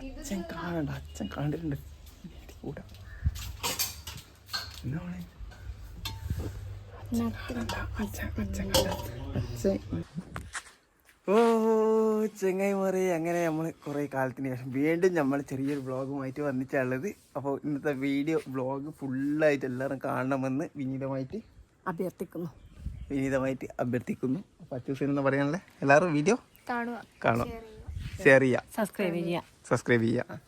അച്ഛൻ കാണണ്ട അച്ഛൻ കണ്ടിട്ടുണ്ട്. കൂടാ. എന്നാ ഓ ചെങ്ങായിമാരെ അങ്ങനെ നമ്മൾ കുറേ കാലത്തിന് ശേഷം വീണ്ടും നമ്മൾ ചെറിയൊരു വ്ളോഗുമായിട്ട് വന്നിട്ടുള്ളത്. അപ്പോൾ ഇന്നത്തെ വീഡിയോ വ്ളോഗ് ഫുള്ളായിട്ട് എല്ലാവരും കാണണമെന്ന് വിനീതമായിട്ട് അഭ്യർത്ഥിക്കുന്നു. വിനീതമായിട്ട് അഭ്യർത്ഥിക്കുന്നു. അപ്പോൾ അച്ചൂസ് എന്ന് പറയാനല്ലേ? എല്ലാവരും വീഡിയോ കാണുക. കാണുക. ഷെയർ ചെയ്യുക സബ്സ്ക്രൈബ് ചെയ്യുക സബ്സ്ക്രൈബ് ചെയ്യുക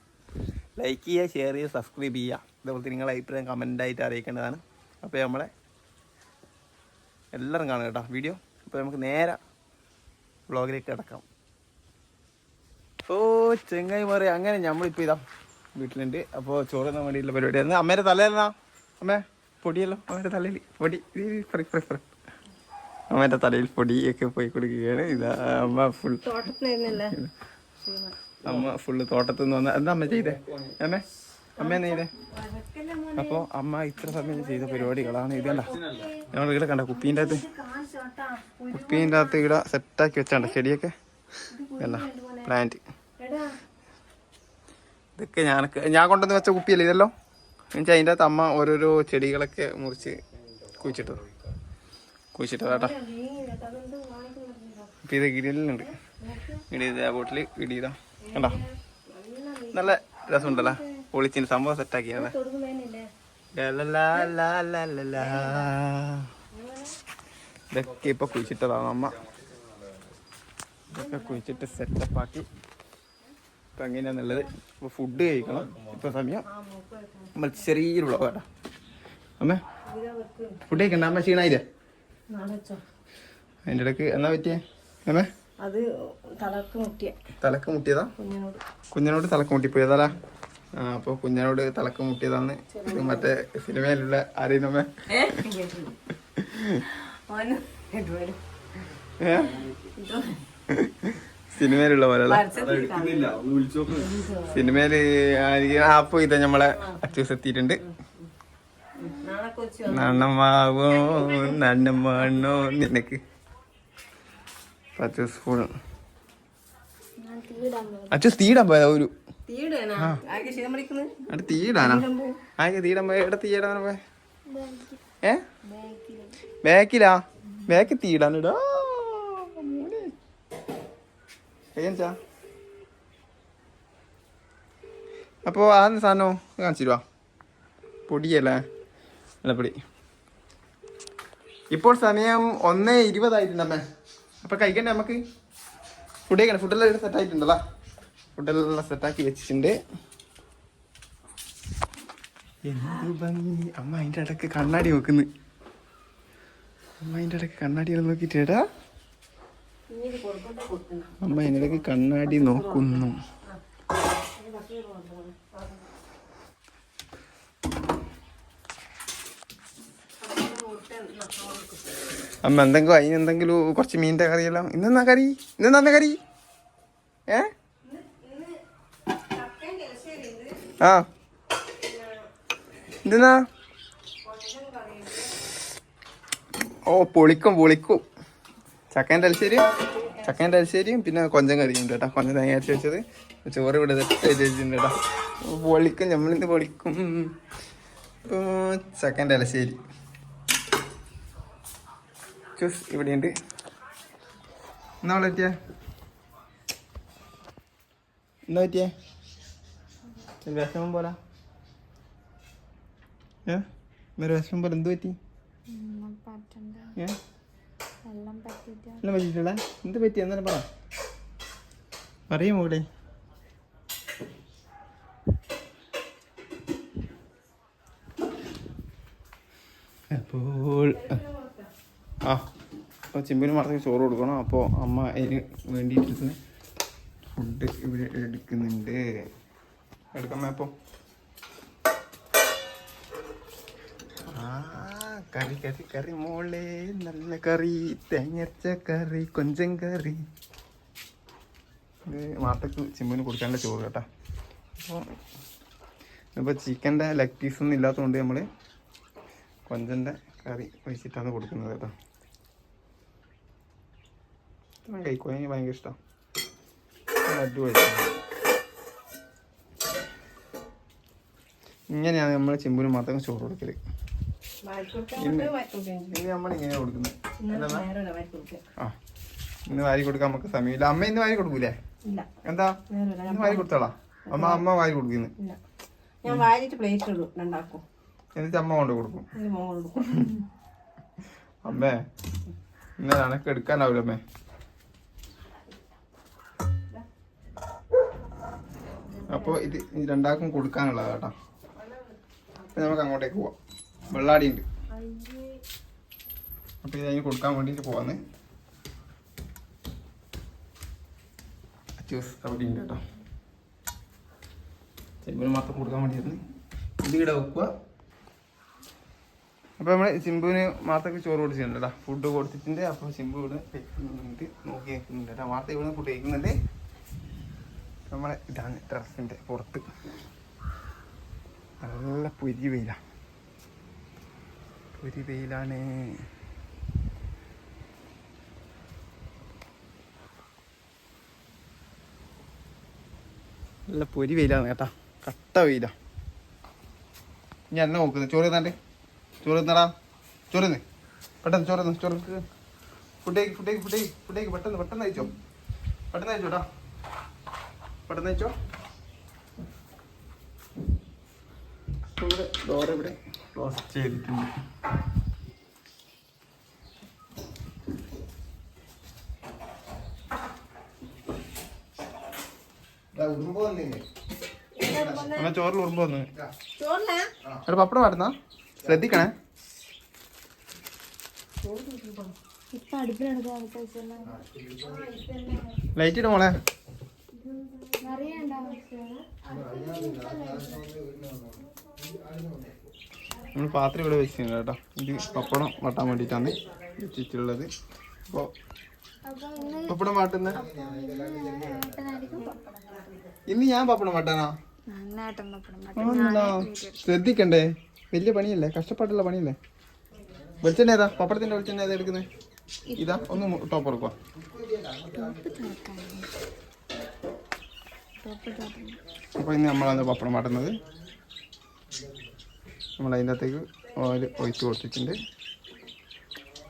ലൈക്ക് ചെയ്യുക ഷെയർ ചെയ്യുക സബ്സ്ക്രൈബ് ചെയ്യുക. ഇതേപോലത്തെ നിങ്ങളെ അഭിപ്രായം കമന്റായിട്ട് അറിയിക്കേണ്ടതാണ്. അപ്പോൾ നമ്മളെ എല്ലാവരും കാണുക കേട്ടോ വീഡിയോ അപ്പോൾ നമുക്ക് നേരെ വ്ളോഗിലേക്ക് കിടക്കാം. ഓ ചെങ്ങായി മാറി. അങ്ങനെ നമ്മളിപ്പോൾ ഇതാ വീട്ടിലുണ്ട്. അപ്പോൾ ചോറ് ചോറുന്ന വേണ്ടിയിട്ടുള്ള പരിപാടിയായിരുന്നു അമ്മേന്റെ തലയിലെന്നാ? അമ്മേ പൊടിയല്ലോ. അമ്മേന്റെ തലയിൽ പൊടി. ഫ്രീ ഫ്രീ ഫ്രീ അമ്മേന്റെ തലയിൽ പൊടിയൊക്കെ പോയി കൊടുക്കുകയാണ്. ഇതാ അമ്മ ഫുൾ അമ്മ ഫുള്ള് തോട്ടത്തിൽ നിന്ന് വന്ന എന്താ അമ്മ ചെയ്തേ? അമ്മേ അമ്മ എന്നാ ചെയ്തേ? അപ്പോൾ അമ്മ ഇത്ര സമയം ചെയ്ത പരിപാടികളാണ് ഇത് കണ്ട? ഞങ്ങൾ ഇവിടെ കണ്ട കുപ്പീന്റെ അകത്ത്? കുപ്പീന്റെ അകത്ത് ഇവിടെ സെറ്റാക്കി വെച്ചാണ്ട ചെടിയൊക്കെ. അല്ല പ്ലാന്റ് ഇതൊക്കെ ഞാൻ ഞാൻ കൊണ്ടുവന്ന് വെച്ച കുപ്പിയല്ലേ ഇതല്ലോ? എന്നുവെച്ചാൽ അതിന്റെ അകത്ത് അമ്മ ഓരോരോ ചെടികളൊക്കെ മുറിച്ച് കുഴിച്ചിട്ടത്. കുഴിച്ചിട്ടതാട്ടാ. ഇപ്പം ഇത് ഗ്രില്ലുണ്ട് ഇടി ഇതാ ബോട്ടിൽ ഇടിയതാ. കണ്ടോ? നല്ല രസമുണ്ടല്ലോ. ഒളിച്ചിന് സംഭവം സെറ്റാക്കിയാണ് ഇതൊക്കെ ഇപ്പൊ കുഴിച്ചിട്ടതാണ് അമ്മ ഇതൊക്കെ കുഴിച്ചിട്ട് സെറ്റപ്പ് ആക്കി. ഇപ്പൊ എങ്ങനെയാന്നുള്ളത്? ഇപ്പൊ ഫുഡ് കഴിക്കണം. ഇപ്പൊ സമയം നമ്മൾ ചെറിയൊരു അമ്മേ ഫുഡ് കഴിക്കണ്ട? അമ്മ ക്ഷീണായില്ലേ? അതിന്റെ ഇടയ്ക്ക് എന്നാ പറ്റിയേ? അമ്മേ അത് തലക്ക് മുട്ടിയ. തലക്ക് മുട്ടിയതാ? കുഞ്ഞിനോട്. കുഞ്ഞിനോട് തലക്ക് മുട്ടിപ്പോയതാ ആ അപ്പൊ കുഞ്ഞിനോട് തലക്ക് മുട്ടിയതാന്ന്. മറ്റേ സിനിമയിലുള്ള ഏ സിനിമയിലുള്ള പോലെയുള്ള സിനിമയിൽ അപ്പൊ ഇത് നമ്മളെ അച്ചൂസ് എത്തിയിട്ടുണ്ട് നണ്ണമാവോ നണ്ണമാണോ നിനക്ക് അച്ചൂസ് ഫുൾ അച്ചൂസ് തീടാൻ പോയതാ. ഒരു. തീടാനാ ആകെ പോയ. എവിടെ പോയ? ഏ? ബാക്കിലാ. ബാക്കി തീടാൻ അപ്പോൾ ആ സാധനം കാണിച്ചിരുവാ പൊടിയല്ലേ? വെള്ളപ്പൊടി ഇപ്പോൾ സമയം ഒന്ന് ഇരുപതായിട്ടുണ്ടമ്മേ അപ്പോൾ കഴിക്കണ്ടേ നമുക്ക്? ഫുഡ് കഴിക്കണം ഫുഡെല്ലാം സെറ്റ് ആയിട്ടുണ്ടല്ലോ ഫുഡെല്ലാം സെറ്റാക്കി വെച്ചിട്ടുണ്ട്. എന്ത് ഭംഗി. അമ്മ അതിന്റെ ഇടയ്ക്ക് കണ്ണാടി നോക്കുന്നു. അമ്മ അതിന്റെ ഇടയ്ക്ക് കണ്ണാടി നോക്കിട്ടേടാ. അമ്മ അതിന്റെ ഇടയ്ക്ക് കണ്ണാടി നോക്കുന്നു. അമ്മ എന്തെങ്കിലും അതിന് എന്തെങ്കിലും കുറച്ച് മീനിന്റെ കറിയെല്ലാം ഇന്നെന്നാ കറി? ഇന്നെന്നാ കറി? ഏ? ആ. എന്തിനാ ഓ പൊളിക്കും പൊളിക്കും. ചക്കേന്റെ അലശ്ശേരിയും ചക്കേന്റെ അലശ്ശേരിയും പിന്നെ കൊഞ്ചം കറിയും ഉണ്ട് കേട്ടോ. കൊഞ്ചം തേങ്ങ അരച്ച് വെച്ചത്. ചോറ് ഇവിടെ കേട്ടോ. പൊളിക്കും നമ്മളിന്ന് പൊളിക്കും. ചക്കേന്റെ അലശ്ശേരി ചൂസ് ഇവിടെയുണ്ട്. എന്നാ പറ്റിയ എന്താ എന്നാ പറ്റിയേ? വിഷമം പോലെ. ഏ? ഒരു വിഷമം പോലെ. എന്ത് പറ്റി? ഏ? എല്ലാം പറ്റിയിട്ടില്ല എന്ത് പറ്റി? എന്നാലും പറ. പറയും മോളെ അപ്പോൾ ആ അപ്പോൾ ചിമ്പിന് മറന്ന് ചോറ് കൊടുക്കണം. അപ്പോൾ അമ്മ അതിന് വേണ്ടിയിട്ട് ഫുഡ് ഇവിടെ എടുക്കുന്നുണ്ട്. എടുക്കാമേ അപ്പോൾ കറി കറി കറി മോളെ. നല്ല കറി. തേങ്ങച്ച കറി കൊഞ്ചൻ കറി. ഇത് മാട്ടക്ക് ചിമ്പിന് കൊടുക്കാനുള്ള ചോറ് കേട്ടോ. അപ്പോൾ ഇപ്പോൾ ചിക്കന്റെ ലെഗ് പീസ് ഒന്നും ഇല്ലാത്തതുകൊണ്ട് നമ്മൾ കൊഞ്ചന്റെ കറി ഒഴിച്ചിട്ടാണ് കൊടുക്കുന്നത് കേട്ടോ. ഇത്രയും കഴിക്കും എനിക്ക് ഭയങ്കര ഇഷ്ടം അടിപൊളി ഇങ്ങനെയാണ് നമ്മൾ ചിമ്പിന് മാത്രം ചോറ് കൊടുക്കൽ. ഇനി നമ്മൾ ഇങ്ങനെ കൊടുക്കുന്നത് ആ ഇന്ന് വാരി കൊടുക്കാൻ നമുക്ക് സമയമില്ല. അമ്മ ഇന്ന് വാരി കൊടുക്കൂലേ? എന്താ? ഇന്ന് വാരി കൊടുത്തോളാ? അമ്മ അമ്മ വാരി കൊടുക്കുന്നു. ഞാൻ വാരിയിട്ട് പ്ലേറ്റ് ഇടും രണ്ടാക്കും. എന്നിട്ട് അമ്മ കൊണ്ട് കൊടുക്കും. അമ്മേ ഇന്നലെ എനക്ക് എടുക്കാനാവില്ല അമ്മേ? അപ്പോൾ ഇത് രണ്ടാൾക്കും കൊടുക്കാനുള്ളത് കേട്ടോ. അപ്പം നമുക്ക് അങ്ങോട്ടേക്ക് പോവാം. വെള്ളാടി ഉണ്ട് അപ്പൊ ഇത് അതിന് കൊടുക്കാൻ വേണ്ടിയിട്ട് പോവാന്ന്. അച്ചൂസ് അവിടെ ഉണ്ട് കേട്ടോ. ചെമ്പിന് മാത്രം കൊടുക്കാൻ വേണ്ടിയിരുന്നു ഇത് ഇവിടെ വെക്കുക അപ്പോൾ നമ്മൾ ചിമ്പുവിന് മാത്രമൊക്കെ ചോറ് കൊടുത്തിട്ടുണ്ട് കേട്ടോ. ഫുഡ് കൊടുത്തിട്ടുണ്ട്. അപ്പോൾ സിംബു ഇവിടെ നോക്കി നിൽക്കുന്നുണ്ട് കേട്ടോ. മാത്ത ഇവിടെ ഫുഡ് കഴിക്കുന്നുണ്ട്. നമ്മളെ ഇതാണ് ടെറസിന്റെ പുറത്ത്. നല്ല പൊരി വെയില. പൊരി വെയിലാണ്. നല്ല പൊരി വെയിലാണ് കേട്ടാ. കട്ട വെയില. ഞാൻ എന്നെ നോക്കുന്നത്? ചോറ് തന്നെ ചോറ് തന്നടാ. ചോറ് തന്നെ. പെട്ടെന്ന് ചോറ് ചോറ് ഫുഡേക്ക് ഫുഡേക്ക് ഫുഡേക്ക് ഫുഡേക്ക് പെട്ടെന്ന് പെട്ടെന്ന് അയച്ചോ പെട്ടെന്ന് അയച്ചോട്ടാ പെട്ടെന്ന് ഇവിടെ ഡോർ ഇവിടെ ക്ലോസ് ചെയ്തിട്ടുണ്ട് ചോറിൽ ഉറുമ്പ് വന്നു. എടാ പപ്പടം വരുന്ന ശ്രദ്ധിക്കണേ. ലൈറ്റ് ഇട മോളെ. നമ്മൾ പാത്രം ഇവിടെ വെച്ചിട്ടുണ്ട് കേട്ടോ. ഇത് പപ്പടം വട്ടാൻ വേണ്ടിയിട്ടാണ് വെച്ചിട്ടുള്ളത്. അപ്പോൾ പപ്പടം വാട്ടുന്ന ഇന്ന് ഞാൻ പപ്പടം വാട്ടാനാ? ശ്രദ്ധിക്കണ്ടേ? വലിയ പണിയല്ലേ? കഷ്ടപ്പാട്ടുള്ള പണിയല്ലേ? വെളിച്ചെണ്ണ ഏതാ? പപ്പടത്തിന്റെ വെളിച്ചെണ്ണ ഏതാ എടുക്കുന്നത് ഇതാ ഒന്ന് ടോപ്പ് ഇറക്കുക ടോപ്പ് തോക്കാൻ ടോപ്പ് തോക്കാൻ അപ്പോൾ ഇനി നമ്മളാണ് പപ്പടം മാറ്റുന്നത് നമ്മൾ അതിന്റെ അകത്തേക്ക് ഓയിൽ ഒഴിച്ച് കൊടുത്തിട്ടുണ്ട്.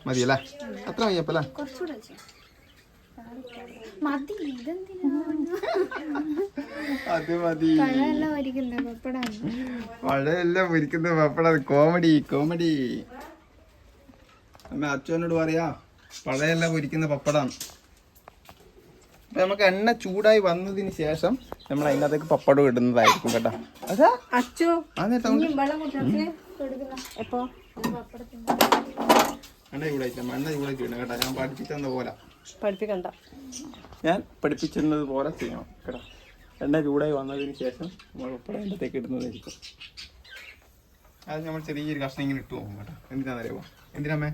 മതിയല്ലേ? അത്ര മതിയപ്പല്ലേ അത് മതി. പഴമെല്ലാം ഒരിക്കുന്ന പപ്പടം മഴയെല്ലാം പൊരിക്കുന്ന പപ്പടം കോമഡി കോമഡി. അമ്മ അച്ഛനോട് പറയാ പഴയല്ല പൊരിക്കുന്ന പപ്പടം അപ്പൊ നമുക്ക് എണ്ണ ചൂടായി വന്നതിന് ശേഷം നമ്മൾ അതിനകത്തേക്ക് പപ്പടം ഇടുന്നതായിരിക്കും കേട്ടോ. അതാ? അച്ചു എണ്ണ ചൂടായിട്ട് എണ്ണ ചൂടായിട്ട് ഇടണം ഞാൻ പഠിപ്പിച്ചെന്ന പോലെ. പഠിപ്പിക്കണ്ട. ഞാൻ പഠിപ്പിച്ചിരുന്നത് പോലെ ചെയ്യണം കേട്ടോ. എണ്ണ ചൂടായി വന്നതിന് ശേഷം നമ്മൾ പപ്പടം അതിനകത്തേക്ക് ഇടുന്നതായിരിക്കും. അത് നമ്മൾ ചെറിയൊരു കഷ്ണം ഇങ്ങനെ ഇട്ട് പോകും കേട്ടോ. എന്തിനാണെന്നറിയാമോ എന്തിനാമേ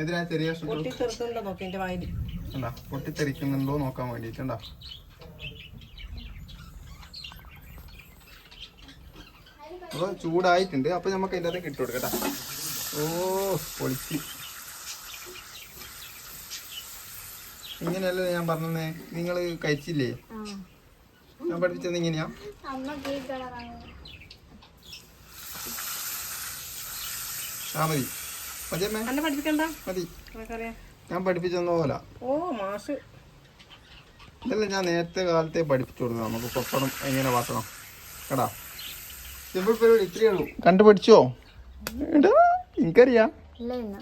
എന്തിനാ ചെറിയ കഷ്ണം ഉണ്ടാ പൊട്ടിത്തെറിക്കുന്നുണ്ടോ നോക്കാൻ വേണ്ടിയിട്ടുണ്ടാ അപ്പോൾ ചൂടായിട്ടുണ്ട്. അപ്പോൾ നമുക്ക് അതിന്റെ അകത്ത് ഇട്ട് കൊടുക്കട്ടാ ഓ പൊളിച്ച്. ഇങ്ങനെയല്ലേ ഞാൻ പറഞ്ഞേ നിങ്ങൾ കഴിച്ചില്ലേ? ഞാൻ പഠിപ്പിച്ചത് ഇങ്ങനെയാ. ആ മതി. മതി. നിനക്കറിയാം ഞാൻ പഠിപ്പിച്ചെന്ന പോലെ. ഓ മാഷ്. ഇതെല്ലാം ഞാൻ നേരത്തെ കാലത്തെ പഠിപ്പിച്ചു കൊടുത്തു നമുക്ക് പപ്പടം എങ്ങനെ വാക്കണം കേടാ സിമ്പിൾ പരിപാടി ഇത്രയേ ഉള്ളൂ. കണ്ടുപഠിച്ചോ? എടാ എനിക്കറിയാം. ഇല്ല ഇന്ന്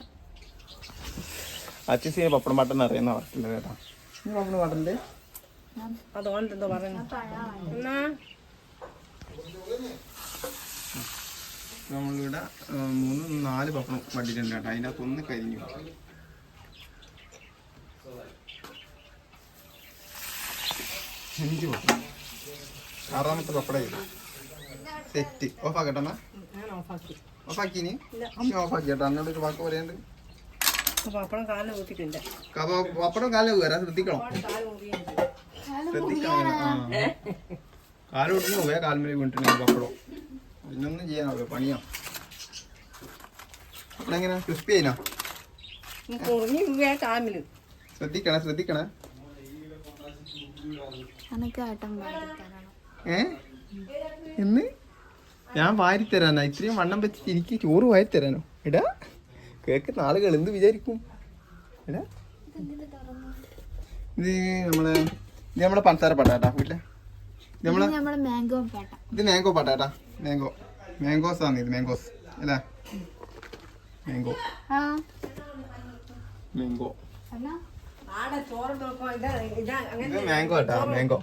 അച്ഛൻ പപ്പടം പാട്ടെന്ന് അറിയുന്ന പറഞ്ഞില്ല കേട്ടാ. പപ്പടം പാട്ടല്ലേ അതുകൊണ്ട് എന്തോ പറയുന്നു. പഴമാണ് നമ്മളിവിടെ മൂന്ന് നാല് പപ്പടം വട്ടിട്ടുണ്ട് കേട്ടോ. അതിനകത്തൊന്ന് കരിഞ്ഞു. അഞ്ച് പപ്പടം ആറാമത്തെ പപ്പടം ഇത്. സെറ്റ് ഓഫാക്കട്ടെ എന്നാ? ഓഫാക്കിനി ഓഫാക്കി കേട്ടോ. ഒരു വാക്ക് പറയാണ്ട്? പപ്പടം കാലിൽ ഊരാ ശ്രദ്ധിക്കണം. ശ്രദ്ധിക്കണം. കാൽ പോയാൽ കാൽമേൽ വീണിട്ടുണ്ടെങ്കിൽ പപ്പടം. പിന്നൊന്നും ചെയ്യാനാവില്ല പണിയാ. പപ്പടം എങ്ങനെ ക്രിസ്പി ആയിനാ? ശ്രദ്ധിക്കണേ ശ്രദ്ധിക്കണേ. ഏ? എന്ന് ഞാൻ വാരി തരാനാ ഇത്രയും വണ്ണം വെച്ച് എനിക്ക് ചോറ് വാരിത്തരാനോ? തരാനോ എടാ കേൾക്കുന്ന ആളുകൾ എന്ത് വിചാരിക്കും? എടാ. ഇത് നമ്മളെ ഇത് നമ്മളെ പഞ്ചസാര പാട്ടാട്ടാ വീട്ടിലെ. ഇത് നമ്മളെ ഇത് മാംഗോ പാട്ടാ. ഇത് മാംഗോ പട്ടാട്ടാ മാംഗോ. മാംഗോസ് ആണ് ഇത് മാംഗോസ്. അല്ലേ? മാംഗോ. മാംഗോ. ഇതാ ഇതാ ഇത് അങ്ങനെ മാംഗോ കേട്ടോ മാംഗോ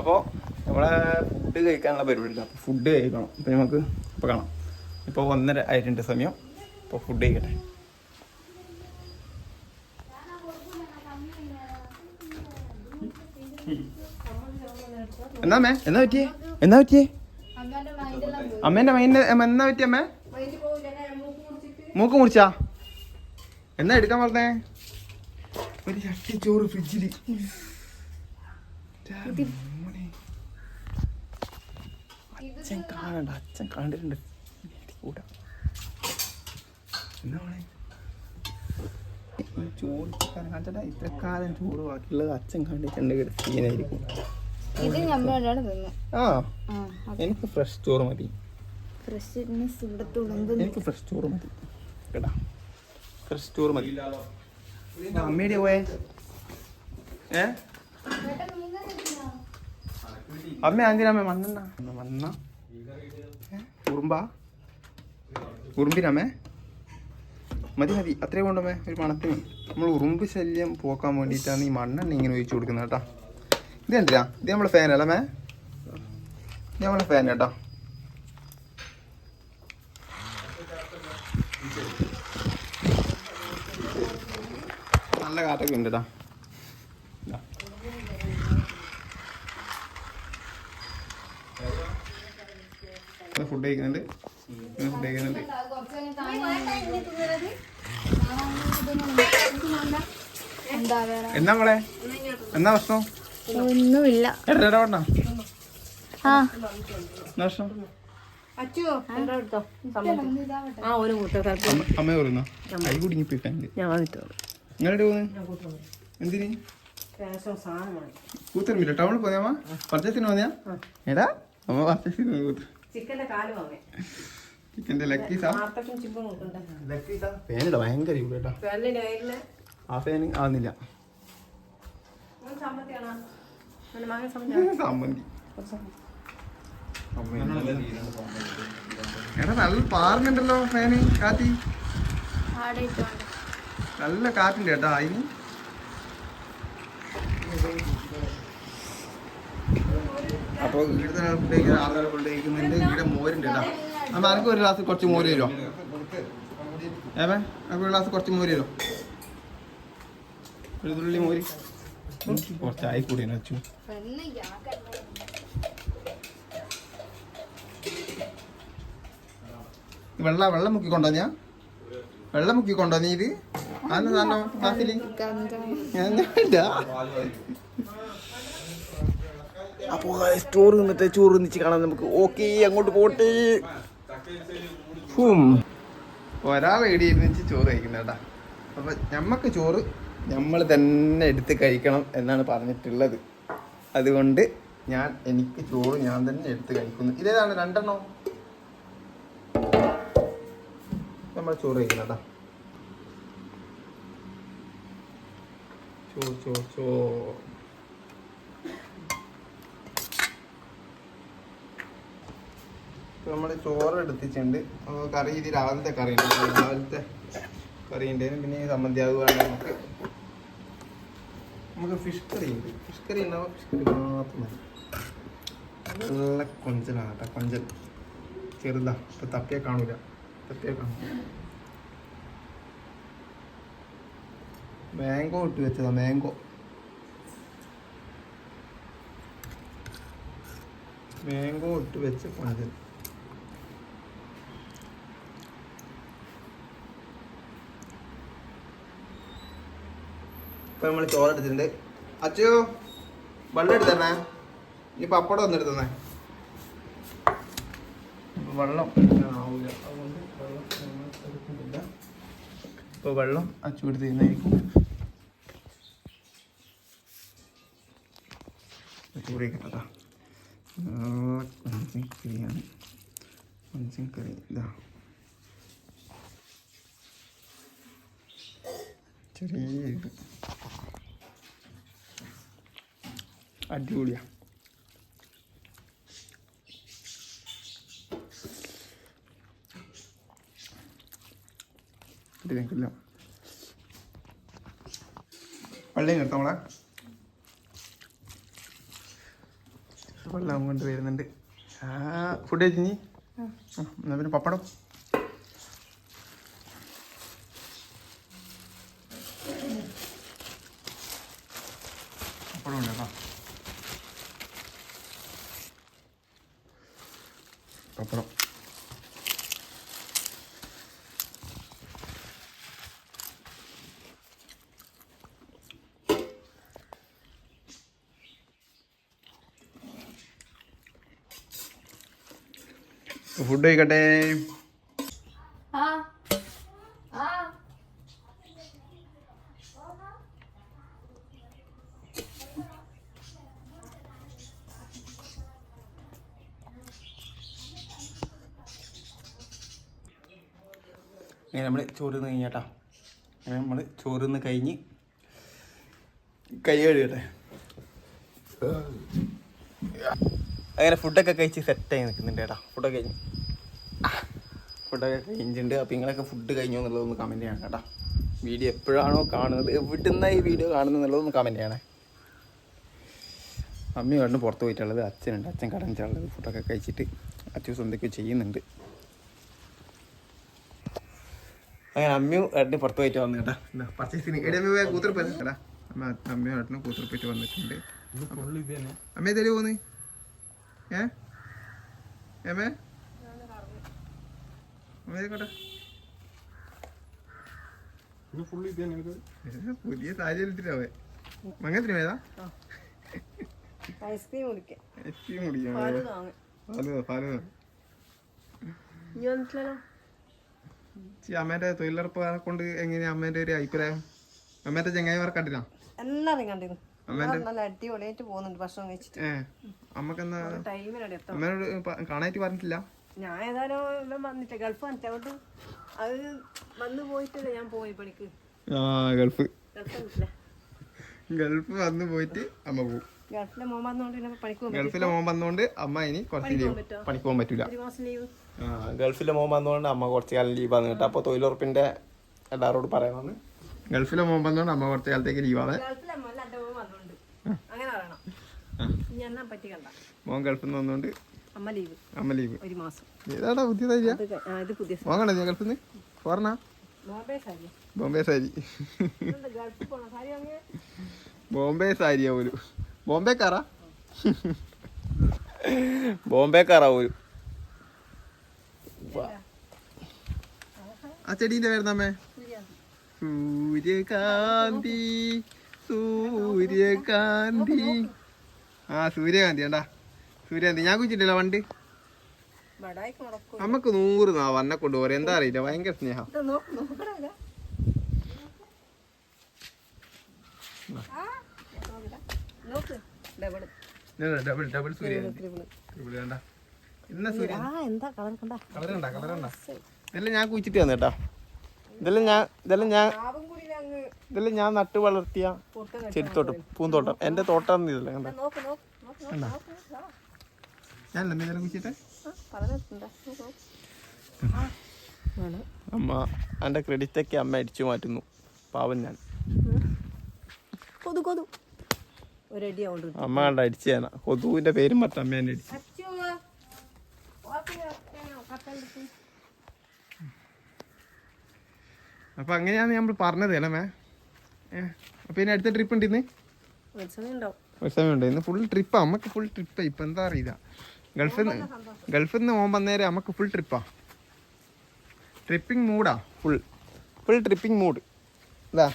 അപ്പോൾ നമ്മളെ ഫുഡ് കഴിക്കാനുള്ള പരിപാടി അപ്പോൾ ഫുഡ് കഴിക്കണം. അപ്പോൾ നമുക്ക് ഇപ്പൊ കാണാം. ഇപ്പൊ ഒന്നര ആയിട്ടുണ്ട് സമയം. ഇപ്പൊ ഫുഡ് കഴിക്കട്ടെ. എന്നാ മേ എന്നാ പറ്റിയേ? എന്നാ പറ്റിയേ? അമ്മേന്റെ മൈൻഡ് എന്നാ പറ്റിയ അമ്മേ? മൂക്ക് മുറിച്ചാ? എന്നാ എടുക്കാൻ പറഞ്ഞേ? ഒരു ചട്ടി ചോറ് ഫ്രിഡ്ജിൽ അച്ഛൻ കാണണ്ട അച്ഛൻ കണ്ടിട്ടുണ്ട്. കൂട്ടാ എന്നാ? ചോറ് കാണിച്ചാ ഇത്ര കാലം ചോറ് ബാക്കിയുള്ളത് അച്ഛൻ കണ്ടിട്ടുണ്ടെങ്കിൽ സീനായിരിക്കും ഇത് നമ്മളോടാണ് തിന്നു. ആ എനിക്ക് ഫ്രഷ് ചോറ് മതി. ഫ്രഷ്നെസ് ഇവിടെ എനിക്ക് ഫ്രഷ് ചോറ് മതി. കേട്ടാ ഫ്രഷ് ചോറ് മതി. അമ്മയുടെ പോയേ. ഏ? അമ്മ എന്തിനാ അമ്മ മണ്ണെണ്ണ മണ്ണ ഉറുമ്പാ? ഉറുമ്പിനമ്മേ? മതി മതി. അത്രയും കൊണ്ടമ്മേ ഒരു മണത്തിന്. നമ്മൾ ഉറുമ്പ് ശല്യം പോക്കാൻ വേണ്ടിയിട്ടാണ് ഈ മണ്ണെണ്ണ ഇങ്ങനെ ഒഴിച്ചു കൊടുക്കുന്നത് കേട്ടാ. ഇത് എന്തിനാ ഇത് നമ്മളെ ഫാൻ അല്ലേ മേ? ഇത് നമ്മളെ ഫാൻ കേട്ടോ. നല്ല കാറ്റൊക്കെ ഉണ്ട് കേട്ടോ ഫുഡ് കഴിക്കുന്നുണ്ട്. ഫുഡ് കഴിക്കുന്നുണ്ട്. എന്താ മോളെ? എന്നാ ഭക്ഷണം ഒന്നുമില്ല. ആ. അമ്മ പറയുന്നോ എന്തിന്? കൂത്തരമില്ല ടൗണിൽ പോയാ പർച്ചേസിന് പോയാ എടാ അമ്മ പർച്ചേസിന് ചിക്കന്റെ ഭയങ്കര ആ ഫാൻ ആവുന്നില്ല. സമ്മതി എടാ നല്ല പാറുന്നുണ്ടല്ലോ ഫാന് കാറ്റി ആടെ നല്ല കാറ്റുണ്ട് കേട്ടോ അതിന് അപ്പോൾ ഇവിടുത്തെ ഫുഡ് കഴിക്കുന്നുണ്ട്. ഇവിടെ മോരുണ്ട് കേട്ടോ. അപ്പം ആർക്കും ഒരു ഗ്ലാസ് കുറച്ച് മോര് തരുമോ ഏമേ എനിക്ക് ഒരു ഗ്ലാസ് കുറച്ച് മോര് തരുമോ ഒരു തുള്ളി മോര്. കുറച്ച് ആയി കൂടി വെച്ചു വെള്ള വെള്ളം മുക്കിക്കൊണ്ടോ ഞാൻ? വെള്ളം മുക്കി കൊണ്ടോ നീ ഇത്? ആണോ താനോ ക്ലാസ്സിൽ അപ്പോൾ ചോറ് നിന്നിട്ട് ചോറ് നിന്നിച്ച് കാണാൻ നമുക്ക് ഓക്കെ അങ്ങോട്ട് പോട്ടെ. ഒരാൾ ഇടിയിരുന്നിച്ച് ചോറ് കഴിക്കുന്നേട്ടാ അപ്പൊ ഞമ്മക്ക് ചോറ് നമ്മൾ തന്നെ എടുത്ത് കഴിക്കണം എന്നാണ് പറഞ്ഞിട്ടുള്ളത്. അതുകൊണ്ട് ഞാൻ എനിക്ക് ചോറ് ഞാൻ തന്നെ എടുത്ത് കഴിക്കുന്നു. ഇതേതാണ് രണ്ടെണ്ണോ? നമ്മൾ ചോറ് കഴിക്കണം ചോ ചോറ് ചോറ് നമ്മൾ ചോറ് എടുത്തിട്ടുണ്ട്. കറി ഇത് രാവിലത്തെ കറി ഉണ്ട്. രാവിലത്തെ കറി ഉണ്ടായിരുന്നു പിന്നെ സമ്മന്തി ആകുകയാണ് നമുക്ക്. നമുക്ക് ഫിഷ് കറി ഉണ്ട്. ഫിഷ് കറി ഉണ്ടാവും ഫിഷ് കറി മാത്രം മതി. നല്ല കൊഞ്ചലാണ് കേട്ടോ കൊഞ്ചൽ ചെറുതാ. ഇപ്പൊ തപ്പിയെ കാണൂല. തപ്പിയെ കാണില്ല മാംഗോ ഇട്ട് വെച്ചതാ മാംഗോ. മാംഗോ ഇട്ട് വെച്ച കൊഞ്ചൽ ഇപ്പൊ നമ്മൾ ചോറ് എടുത്തിട്ടുണ്ട്. അച്ഛയോ വെള്ളം എടുത്തരണേ ഇനി പപ്പടം ഒന്ന് എടുത്തേ വെള്ളം. ആവില്ല അതുകൊണ്ട് വെള്ളം വെള്ളം ആ ചൂട് തീരുന്നതായിരിക്കും ചെറിയ ഇത് അടിപൊളിയാ. ഇത് ഞങ്ങൾക്കില്ല വെള്ളം നിർത്താം നമ്മളെ വെള്ളം കൊണ്ട് വരുന്നുണ്ട്. ആ ഫുഡ് കഴിച്ചു എന്നാ പിന്നെ പപ്പടം. പപ്പടം ഉണ്ട് കേട്ടോ പപ്പടം ഫുഡ് കഴിക്കട്ടെ. ആ. ആ. അങ്ങനെ നമ്മൾ ചോറ് നിന്ന് കഴിഞ്ഞാട്ടാ അങ്ങനെ നമ്മൾ ചോറ് നിന്ന് കഴിഞ്ഞ് കൈ കഴുകട്ടെ. അങ്ങനെ ഫുഡൊക്കെ കഴിച്ച് സെറ്റായി നിൽക്കുന്നുണ്ട് ഏട്ടാ ഫുഡൊക്കെ കഴിഞ്ഞ്. ഫുഡൊക്കെ കഴിഞ്ഞിട്ടുണ്ട് അപ്പോൾ നിങ്ങളൊക്കെ ഫുഡ് കഴിഞ്ഞോ എന്നുള്ളതൊന്ന് കമന്റ് ചെയ്യണം കേട്ടോ. വീഡിയോ എപ്പോഴാണോ കാണുന്നത് എവിടുന്ന ഈ വീഡിയോ കാണുന്നത് എന്നുള്ളതൊന്ന് കമന്റ് ചെയ്യണേ. അമ്മയും കണ്ടു പുറത്ത് പോയിട്ടുള്ളത് അച്ഛനുണ്ട്. അച്ഛൻ കടഞ്ഞിട്ടുള്ളത് ഫുഡൊക്കെ കഴിച്ചിട്ട് അച്ഛൻ എന്തൊക്കെയോ ചെയ്യുന്നുണ്ട്. അങ്ങനെ അമ്മയും ഏട്ടന് പുറത്ത് പോയിട്ട് വന്നു കേട്ടാ. പർച്ചേസിന് എടമ്മ കൂത്തിരിപ്പല്ല കേട്ടാ അമ്മ അമ്മയും ഏട്ടനും കൂത്തിരിപ്പിട്ട് വന്നിട്ടുണ്ട്. അമ്മ പോന്ന്? ഏ? ഏമേ ഏ, പുതിയ സാരി എടുത്തിട്ടാവേ മങ്ങത്തിന് ഏതാ ഐസ്ക്രീം കുടിക്കാം ഐസ്ക്രീം കുടിക്കാം പാൽ വാങ്ങാം പാൽ പാൽ ഇനി വന്നിട്ടില്ലല്ലോ? ചി, അമ്മേന്റെ തൊഴിലുറപ്പ് കൊണ്ട് എങ്ങനെയാ അമ്മേന്റെ ഒരു അഭിപ്രായം? അമ്മേന്റെ ചെങ്ങായിമാർ കണ്ടില്ല എല്ലാവരും കണ്ടിരുന്നു. അടിപൊളിയായിട്ട് പോകുന്നുണ്ട് ഭക്ഷണം കഴിച്ചിട്ട്. അമ്മക്കെന്നാ അമ്മേനോട് കാണാനായിട്ട് പറഞ്ഞിട്ടില്ല. ഞാൻ ഏതായാലും ഇവൻ വന്നിട്ട് ഗൾഫ് വന്നിട്ട് അതുകൊണ്ട് അത് വന്ന് പോയിട്ടല്ലേ ഞാൻ പോയി പണിക്ക്? ആ ഗൾഫ്. ഗൾഫ് വന്നിട്ടില്ല? ഗൾഫ് വന്ന് പോയിട്ട് അമ്മ പോകും ഗൾഫിലെ മോൻ വന്നോണ്ട് പിന്നെ പണിക്ക് ഗൾഫിലെ മോൻ വന്നോണ്ട് അമ്മ ഇനി കുറച്ച് ലീവ് പണിക്ക് പോകാൻ പറ്റൂല. ഒരു മാസം ലീവ് ആ ഗൾഫിലെ മോൻ വന്നോണ്ട് അമ്മ കുറച്ച് കാലം ലീവ് ആണ് കേട്ടോ. അപ്പോൾ തൊഴിലുറപ്പിന്റെ എല്ലാവരോടും പറയണമെന്ന് ഗൾഫിലെ മോൻ വന്നോണ്ട് അമ്മ കുറച്ച് കാലത്തേക്ക് ലീവാണ് ഗൾഫിലെ മോൻ എന്റെ മോൻ വന്നോണ്ട്. അങ്ങനെ പറയണം. ഇനി പറ്റി കണ്ട? മോൻ ഗൾഫിൽ നിന്ന് വന്നോണ്ട് അമ്മ ലീവ് അമ്മ ലീവ് ഒരു മാസം. ഏതാടാ ഇത് ഇത് പുതിയ ഞാൻ ഗൾഫിൽ നിന്ന് പോരണ ബോംബെ സാരി. ബോംബെ സാരി. ഇതെന്താ ഗൾഫിൽ പോണ? സാരി വാങ്ങിയ? ബോംബെ സാരിയാ പോലും. ബോംബെ കാറാ? ബോംബെ കാറാ പോലും. ആ ചെടീന്റെ പേരുന്നമ്മേ സൂര്യകാന്തി. സൂര്യകാന്തി. ആ സൂര്യകാന്തി കണ്ടാ? സൂര്യകാന്തി ഞാൻ കുഴിച്ചിട്ടില്ല വണ്ടി. നമുക്ക് നൂറ് നാ വന്നെ കൊണ്ടുപോരെ എന്താ അറിയില്ല. ഭയങ്കര സ്നേഹം. ഡബിൾ ഡബിൾ സൂര്യകാന്തി സൂര്യ? കളർ കണ്ട? കളർ കണ്ടാ ഇതെല്ലാം ഞാൻ കുഴിച്ചിട്ട് വന്നു ഇതെല്ലാം ഞാൻ ഇതെല്ലാം ഞാൻ ഇതെല്ലാം ഞാൻ നട്ട് വളർത്തിയ ചെടിത്തോട്ടം പൂന്തോട്ടം. എന്റെ തോട്ടം ഇതല്ല കണ്ട. ഞാനല്ല നോക്ക് നോക്ക് ആ, അമ്മ എന്റെ ക്രെഡിറ്റൊക്കെ അമ്മ അടിച്ചു മാറ്റുന്നു. പാവം ഞാൻ. കൊതു കൊതു. ഒരു അമ്മ കണ്ട അടിച്ചു കൊതുവിന്റെ പേരും പറഞ്ഞ അമ്മ എന്നെ അടിച്ചു. അപ്പം അങ്ങനെയാണ് നമ്മൾ പറഞ്ഞത് അല്ലേ മേ? ഏ ഇനി അടുത്ത ട്രിപ്പ് ഉണ്ട് ഇന്ന്? മനസ്സിലായി ഉണ്ടാവും. ഒരു ഇന്ന് ഫുൾ ട്രിപ്പാ അമ്മയ്ക്ക് ഫുൾ ട്രിപ്പാ ഇപ്പൊ എന്താ അറിയില്ല. ഗൾഫിൽ നിന്ന് ഗൾഫിൽ നിന്ന് പോകാൻ വന്നേരെ നമുക്ക് ഫുൾ ട്രിപ്പാ ട്രിപ്പിംഗ് മൂഡാ ഫുൾ ഫുൾ ട്രിപ്പിംഗ് മൂഡ് ഇതാ.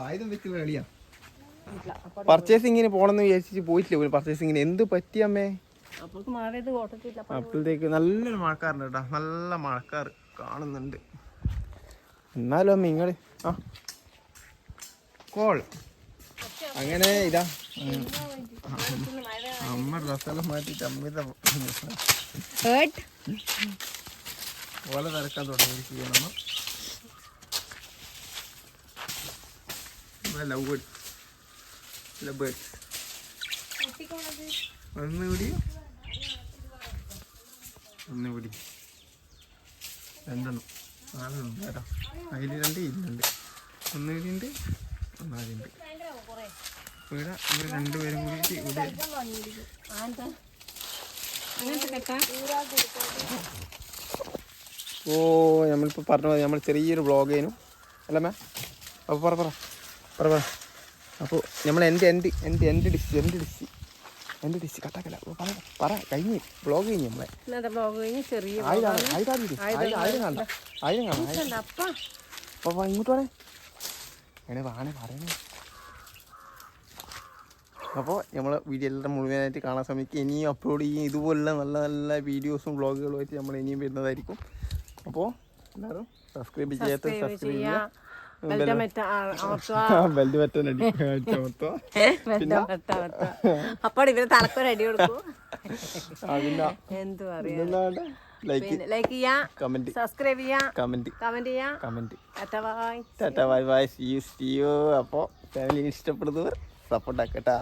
ആയുധം വെച്ചുള്ള കളിയാ. പർച്ചേസിങ്ങിന് പോണെന്ന് വിചാരിച്ച് പോയിട്ടില്ല പോലും. പർച്ചേസിങ്ങിന് എന്ത് പറ്റി അമ്മേ? അപ്പോഴത്തേക്ക് നല്ലൊരു മഴക്കാറുണ്ട് കേട്ടോ. നല്ല മഴക്കാർ കാണുന്നുണ്ട്. എന്നാലും അമ്മ ഇങ്ങൾ ആ. കോൾ അങ്ങനെ ഇതാ. അമ്മ ഡ്രസ്സെല്ലാം മാറ്റിട്ട് അമ്മ ഓല തിരക്കാൻ തുടങ്ങിയിരിക്കുകയാണ് ലവ് ബേർഡ് ലവ് ബേർഡ് ഒന്നുകൂടി ഒന്നുകൂടി രണ്ടെണ്ണം. നാലെണ്ണം. കേട്ടോ അതിൽ രണ്ട് ഇതിലുണ്ട് ഒന്നുകൂടി ഉണ്ട്. ഒന്നാലുണ്ട് ഇവിടെ ഇവർ രണ്ടുപേരും കൂടി ഇവിടെ ഓ നമ്മളിപ്പോൾ പറഞ്ഞു നമ്മൾ ചെറിയൊരു വ്ളോഗ് ചെയ്യുന്നു അല്ല മേ അപ്പോൾ പറ പറ പറ പറ അപ്പോൾ നമ്മൾ എന്റെ എന്റെ എന്റെ എന്റെ ഡിഷ് എന്റെ ഡിഷ് എന്റെ ഡിഷ് കട്ടാക്കല്ല പറ പറ കഴിഞ്ഞ് വ്ളോഗ് കഴിഞ്ഞ് നമ്മളെ കഴിഞ്ഞ് ചെറിയ ആയിരം ആയിരം ആയിരം ആയിരം ആയിരം കാണാം ആയിരം അപ്പ അപ്പോൾ ഇങ്ങോട്ട് വേണേ വേണേ വാണേ പറയണേ അപ്പോൾ നമ്മൾ വീഡിയോ എല്ലാം മുഴുവനായിട്ട് കാണാൻ ശ്രമിക്കുക. ഇനിയും അപ്ലോഡ് ചെയ്യും. ഇതുപോലുള്ള നല്ല നല്ല വീഡിയോസും വ്ളോഗുകളും ആയിട്ട് നമ്മൾ ഇനിയും വരുന്നതായിരിക്കും. അപ്പോൾ എല്ലാവരും സബ്സ്ക്രൈബ് ചെയ്യാത്ത സബ്സ്ക്രൈബ് സബ്സ്ക്രൈബ് ചെയ്യാ. ചെയ്യുക അപ്പോൾ ഇവർ തലക്കൊരു അടി കൊടുക്കും. അതില്ല എന്ത് പറയാ? പിന്നെന്താ ലൈക്ക് ലൈക്ക് ചെയ്യാ. കമന്റ് സബ്സ്ക്രൈബ് ചെയ്യാ. കമന്റ് കമന്റ് ചെയ്യാ. Comment tata bye tata bye bye see you see you അപ്പോൾ ഫാമിലി ഇഷ്ടപ്പെടുന്നവർ സപ്പോർട്ട് ആക്കട്ടാ